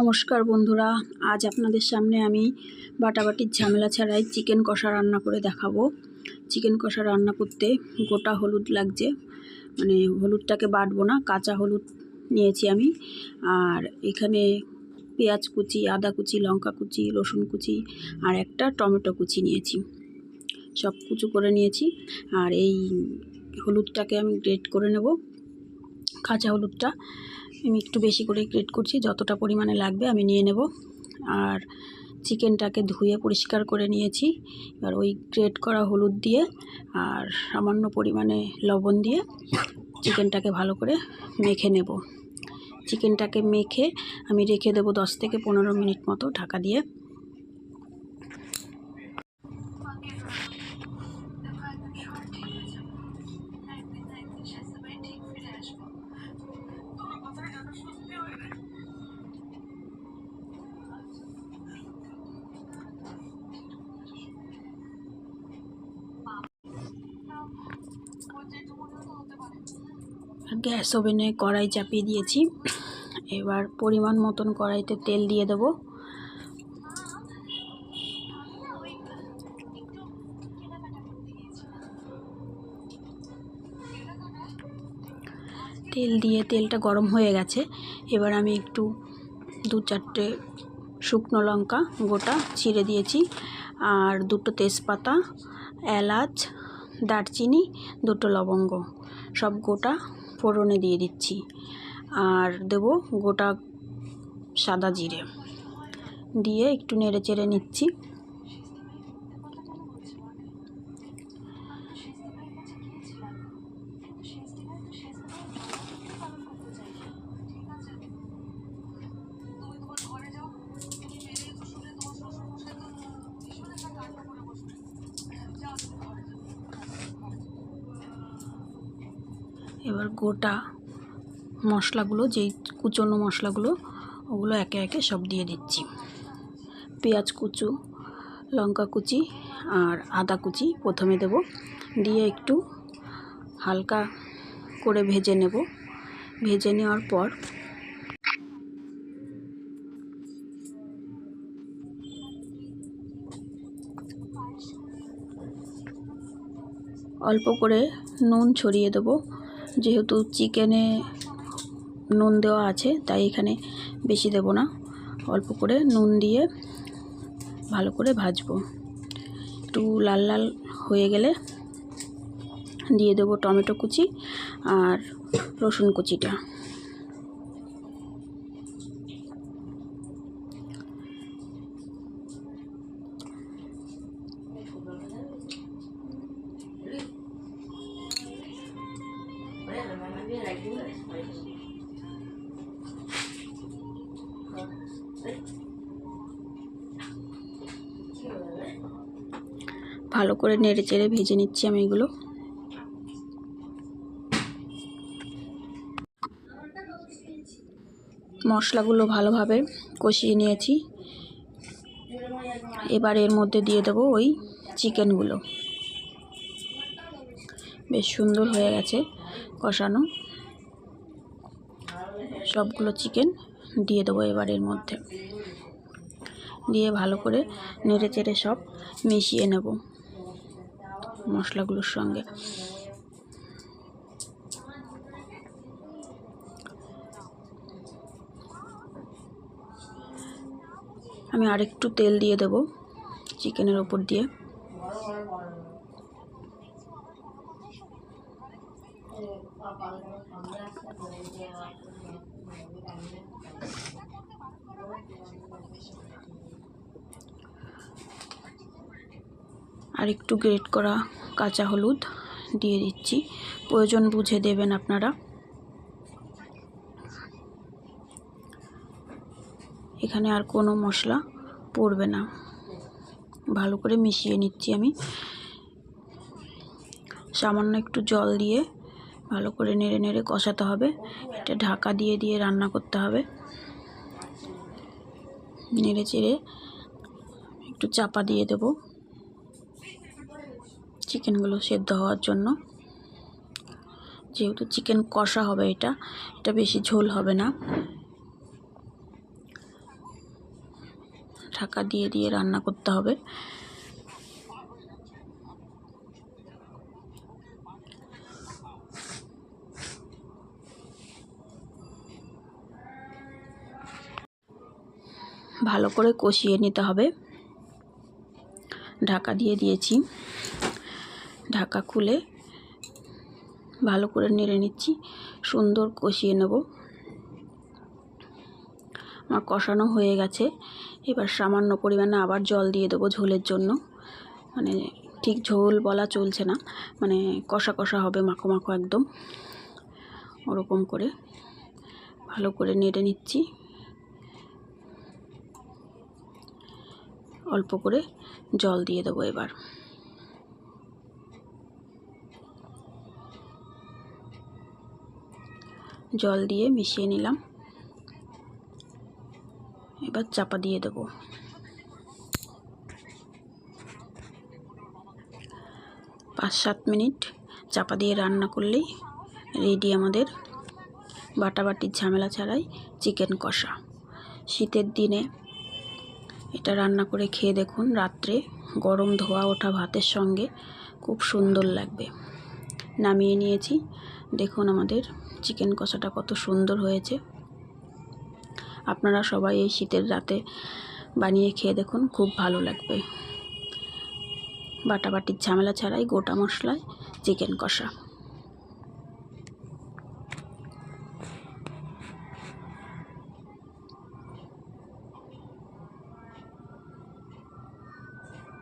নমস্কার বন্ধুরা। আজ আপনাদের সামনে আমি বাটাবাটির ঝামেলা ছাড়াই চিকেন কষা রান্না করে দেখাবো। চিকেন কষা রান্না করতে গোটা হলুদ লাগছে। মানে হলুদটাকে বাটবো না, কাঁচা হলুদ নিয়েছি আমি। আর এখানে পেঁয়াজ কুচি, আদা কুচি, লঙ্কা কুচি, রসুন কুচি আর একটা টমেটো কুচি নিয়েছি। সব কুচু করে নিয়েছি। আর এই হলুদটাকে আমি গ্রেট করে নেব। কাঁচা হলুদটা আমি একটু বেশি করে গ্রেট করছি, যতটা পরিমাণে লাগবে আমি নিয়ে নেব। আর চিকেনটাকে ধুয়ে পরিষ্কার করে নিয়েছি, এবার ওই গ্রেট করা হলুদ দিয়ে আর সামান্য পরিমাণে লবণ দিয়ে চিকেনটাকে ভালো করে মেখে নেব। চিকেনটাকে মেখে আমি রেখে দেবো দশ থেকে পনেরো মিনিট মতো ঢাকা দিয়ে। গ্যাস ওভেনে কড়াই চাপিয়ে দিয়েছি। এবার পরিমাণ মতন কড়াইতে তেল দিয়ে দেবো। তেল দিয়ে তেলটা গরম হয়ে গেছে। এবার আমি একটু দু চারটে শুকনো লঙ্কা গোটা ছিঁড়ে দিয়েছি। আর দুটো তেজপাতা, এলাচ, দারচিনি, দুটো লবঙ্গ সব গোটা ফোড়নে দিয়ে দিচ্ছি। আর দেব গোটা সাদা জিরে। দিয়ে একটু নেড়ে চেড়ে নিচ্ছি। এবার গোটা মশলাগুলো, যেই কুচনো মশলাগুলো, ওগুলো একে একে সব দিয়ে দিচ্ছি। পেঁয়াজ কুচু, লঙ্কা কুচি আর আদা কুচি প্রথমে দেব। দিয়ে একটু হালকা করে ভেজে নেব। ভেজে নেওয়ার পর অল্প করে নুন ছড়িয়ে দেবো। যেহেতু চিকেনে নুন দেওয়া আছে, তাই এখানে বেশি দেব না। অল্প করে নুন দিয়ে ভালো করে ভাজবো। একটু লাল লাল হয়ে গেলে দিয়ে দেবো টমেটো কুচি আর রসুন কুচিটা। ভালো করে নেড়ে চেড়ে ভেজে নিচ্ছি আমি এগুলো। মশলাগুলো ভালোভাবে কষিয়ে নিয়েছি। এবার এর মধ্যে দিয়ে দেবো ওই চিকেনগুলো। বেশ সুন্দর হয়ে গেছে কষানো। সবগুলো চিকেন দিয়ে দেবো এবার এর মধ্যে। দিয়ে ভালো করে নেড়ে চেড়ে সব মিশিয়ে নেব। মশলাগুলোর সঙ্গে। আমি আরেকটু তেল দিয়ে দেব চিকেনের ওপর দিয়ে। আর একটু গ্রেট করা কাঁচা হলুদ দিয়ে দিচ্ছি। প্রয়োজন বুঝে দেবেন আপনারা। এখানে আর কোনো মশলা পড়বে না। ভালো করে মিশিয়ে নিচ্ছি আমি। সামান্য একটু জল দিয়ে ভালো করে নেড়ে নেড়ে কষাতে হবে। এটা ঢাকা দিয়ে দিয়ে রান্না করতে হবে। নেড়ে চেড়ে একটু চাপা দিয়ে দেবো। চিকেনগুলো সেদ্ধ হওয়ার জন্য। যেহেতু চিকেন কষা হবে এটা এটা বেশি ঝোল হবে না। ঢাকা দিয়ে দিয়ে রান্না করতে হবে। ভালো করে কষিয়ে নিতে হবে। ঢাকা দিয়ে দিয়েছি। ঢাকা খুলে ভালো করে নেড়ে নিচ্ছি, সুন্দর কষিয়ে নেব। আমার কষানো হয়ে গেছে। এবার সামান্য পরিমাণে আবার জল দিয়ে দেবো ঝোলের জন্য। মানে ঠিক ঝোল বলা চলছে না মানে কষা কষা হবে মাখো মাখো একদম। ওরকম করে ভালো করে নেড়ে নিচ্ছি। অল্প করে জল দিয়ে দেবো এবার। জল দিয়ে মিশিয়ে নিলাম। এবার চাপা দিয়ে দেব। পাঁচ সাত মিনিট চাপা দিয়ে রান্না করলেই রেডি আমাদের বাটাবাটির ঝামেলা ছাড়াই চিকেন কষা। শীতের দিনে এটা রান্না করে খেয়ে দেখুন, রাত্রে গরম ধোয়া ওঠা ভাতের সঙ্গে খুব সুন্দর লাগবে। নামিয়ে নিয়েছি। দেখুন আমাদের চিকেন কষাটা কত সুন্দর হয়েছে। আপনারা সবাই এই শীতের রাতে বানিয়ে খেয়ে দেখুন, খুব ভালো লাগবে। বাটাবাটির ঝামেলা ছাড়াই গোটা মশলায় চিকেন কষা।